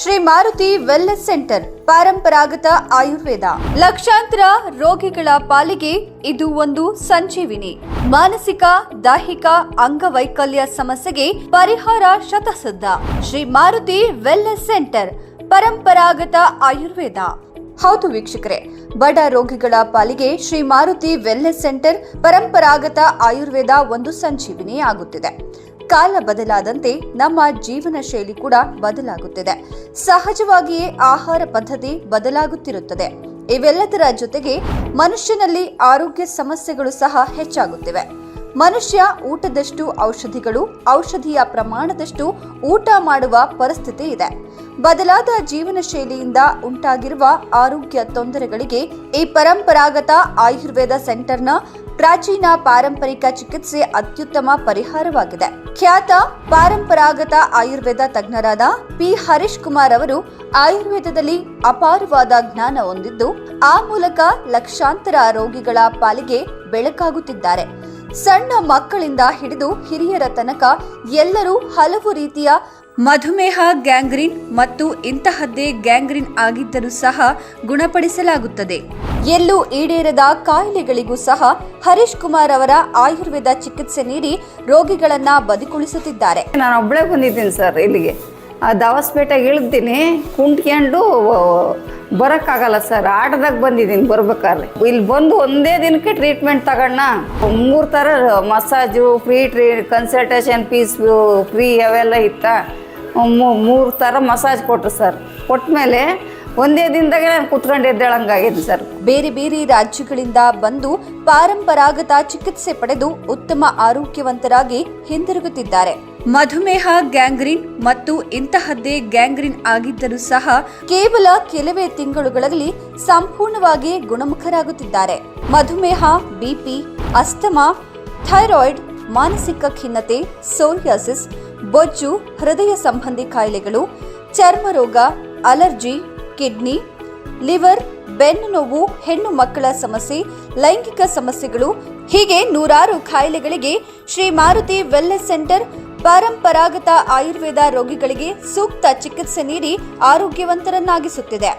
Shri Maruti wellness centre, ಪರಂಪರಾಗತ ಆಯುರ್ವೇದ. ಲಕ್ಷಾಂತರ ರೋಗಿಗಳ ಪಾಲಿಗೆ ಇದು ಒಂದು ಸಂಜೀವಿನಿ. ಮಾನಸಿಕ, ದೈಹಿಕ, ಅಂಗವೈಕಲ್ಯ ಸಮಸ್ಯೆಗೆ ಪರಿಹಾರ ಶತಸದ್ದ ಶ್ರೀ ಮಾರುತಿ ವೆಲ್ನೆಸ್ ಸೆಂಟರ್, ಪರಂಪರಾಗತ ಆಯುರ್ವೇದ. ಹೌದು ವೀಕ್ಷಕರೇ, ಬಡ ರೋಗಿಗಳ ಪಾಲಿಗೆ ಶ್ರೀ ಮಾರುತಿ ವೆಲ್ನೆಸ್ ಸೆಂಟರ್, ಪರಂಪರಾಗತ ಆಯುರ್ವೇದ ಒಂದು ಸಂಜೀವಿನಿ ಆಗುತ್ತಿದೆ ಕಾಲ ಬದಲಾದಂತೆ ನಮ್ಮ ಜೀವನ ಶೈಲಿ ಕೂಡ ಬದಲಾಗುತ್ತಿದೆ. ಸಹಜವಾಗಿಯೇ ಆಹಾರ ಪದ್ಧತಿ ಬದಲಾಗುತ್ತಿರುತ್ತದೆ. ಇವೆಲ್ಲದರ ಜೊತೆಗೆ ಮನುಷ್ಯನಲ್ಲಿ ಆರೋಗ್ಯ ಸಮಸ್ಯೆಗಳು ಸಹ ಹೆಚ್ಚಾಗುತ್ತಿವೆ. ಮನುಷ್ಯ ಊಟದಷ್ಟು ಔಷಧಿಗಳು, ಔಷಧಿಯ ಪ್ರಮಾಣದಷ್ಟು ಊಟ ಮಾಡುವ ಪರಿಸ್ಥಿತಿ ಇದೆ. ಬದಲಾದ ಜೀವನ ಶೈಲಿಯಿಂದ ಉಂಟಾಗಿರುವ ಆರೋಗ್ಯ ತೊಂದರೆಗಳಿಗೆ ಈ ಪರಂಪರಾಗತ ಆಯುರ್ವೇದ ಸೆಂಟರ್ನ ಪ್ರಾಚೀನ ಪಾರಂಪರಿಕ ಚಿಕಿತ್ಸೆ ಅತ್ಯುತ್ತಮ ಪರಿಹಾರವಾಗಿದೆ. ಖ್ಯಾತ ಪಾರಂಪರಾಗತ ಆಯುರ್ವೇದ ತಜ್ಞರಾದ ಪಿ. ಹರೀಶ್ ಕುಮಾರ್ ಅವರು ಆಯುರ್ವೇದದಲ್ಲಿ ಅಪಾರವಾದ ಜ್ಞಾನ ಹೊಂದಿದ್ದು, ಆ ಮೂಲಕ ಲಕ್ಷಾಂತರ ರೋಗಿಗಳ ಪಾಲಿಗೆ ಬೆಳಕಾಗುತ್ತಿದ್ದಾರೆ. ಸಣ್ಣ ಮಕ್ಕಳಿಂದ ಹಿಡಿದು ಹಿರಿಯರ ತನಕ ಎಲ್ಲರೂ ಹಲವು ರೀತಿಯ ಮಧುಮೇಹ, ಗ್ಯಾಂಗ್ರೀನ್ ಮತ್ತು ಇಂತಹದ್ದೇ ಗ್ಯಾಂಗ್ರೀನ್ ಆಗಿದ್ದರೂ ಸಹ ಗುಣಪಡಿಸಲಾಗುತ್ತದೆ. ಎಲ್ಲೂ ಈಡೇರದ ಕಾಯಿಲೆಗಳಿಗೂ ಸಹ ಹರೀಶ್ ಕುಮಾರ್ ಅವರ ಆಯುರ್ವೇದ ಚಿಕಿತ್ಸೆ ನೀಡಿ ರೋಗಿಗಳನ್ನ ಬದುಕುಳಿಸುತ್ತಿದ್ದಾರೆ ನಾನು ಒಬ್ಬಳೇ ಬಂದಿದ್ದೀನಿ ಸರ್ ಇಲ್ಲಿಗೆ. ದಾವಸ್ಪೇಟೆಗೆ ಇಳಿದ್ದೀನಿ, ಕುಂಟ್ಕೊಂಡು ಬರೋಕ್ಕಾಗಲ್ಲ ಸರ್. ಆಟದಾಗ ಬಂದಿದ್ದೀನಿ ಬರ್ಬೇಕಾದ್ರೆ. ಇಲ್ಲಿ ಬಂದು ಒಂದೇ ದಿನಕ್ಕೆ ಟ್ರೀಟ್ಮೆಂಟ್ ತಗೊಂಡ ಮೂರು ಥರ ಮಸಾಜು ಫ್ರೀ ಟ್ರೀ ಕನ್ಸಲ್ಟೇಷನ್ ಫೀಸ್ ಫ್ರೀ ಅವೆಲ್ಲ ಇತ್ತ? ಮೂರು ಥರ ಮಸಾಜ್ ಕೊಟ್ಟರು ಸರ್. ಕೊಟ್ಮೇಲೆ ಒಂದೇ ದಿನದಾಗೆ ನಾನು ಕುತ್ಕೊಂಡು ಎದ್ದೇಳಂಗಾಗಿದೆ ಸರ್. ಬೇರೆ ಬೇರೆ ರಾಜ್ಯಗಳಿಂದ ಬಂದು ಪರಂಪರಾಗತ ಚಿಕಿತ್ಸೆ ಪಡೆದು ಉತ್ತಮ ಆರೋಗ್ಯವಂತರಾಗಿ ಹಿಂದಿರುಗುತ್ತಿದ್ದಾರೆ. ಮಧುಮೇಹ, ಗ್ಯಾಂಗ್ರೀನ್ ಮತ್ತು ಇಂತಹದ್ದೇ ಗ್ಯಾಂಗ್ರೀನ್ ಆಗಿದ್ದರೂ ಸಹ ಕೇವಲ ಕೆಲವೇ ತಿಂಗಳುಗಳಲ್ಲಿ ಸಂಪೂರ್ಣವಾಗಿ ಗುಣಮುಖರಾಗುತ್ತಿದ್ದಾರೆ. ಮಧುಮೇಹ ಬಿಪಿ ಅಸ್ತಮಾ, ಥೈರಾಯ್ಡ್, ಮಾನಸಿಕ ಖಿನ್ನತೆ, ಸೋರಿಯಾಸಿಸ್ ಬೊಜ್ಜು, ಹೃದಯ ಸಂಬಂಧಿ ಕಾಯಿಲೆಗಳು, ಚರ್ಮ ರೋಗ, ಅಲರ್ಜಿ, ಕಿಡ್ನಿ, ಲಿವರ್, ಬೆನ್ನು ನೋವು, ಹೆಣ್ಣು ಮಕ್ಕಳ ಸಮಸ್ಯೆ, ಲೈಂಗಿಕ ಸಮಸ್ಯೆಗಳು, ಹೀಗೆ ನೂರಾರು ಕಾಯಿಲೆಗಳಿಗೆ ಶ್ರೀ ಮಾರುತಿ ವೆಲ್ನೆಸ್ ಸೆಂಟರ್ ಪರಂಪರಾಗತ ಆಯುರ್ವೇದ ರೋಗಿಗಳಿಗೆ ಸೂಕ್ತ ಚಿಕಿತ್ಸೆ ನೀಡಿ ಆರೋಗ್ಯವಂತರನ್ನಾಗಿಸುತ್ತಿದೆ.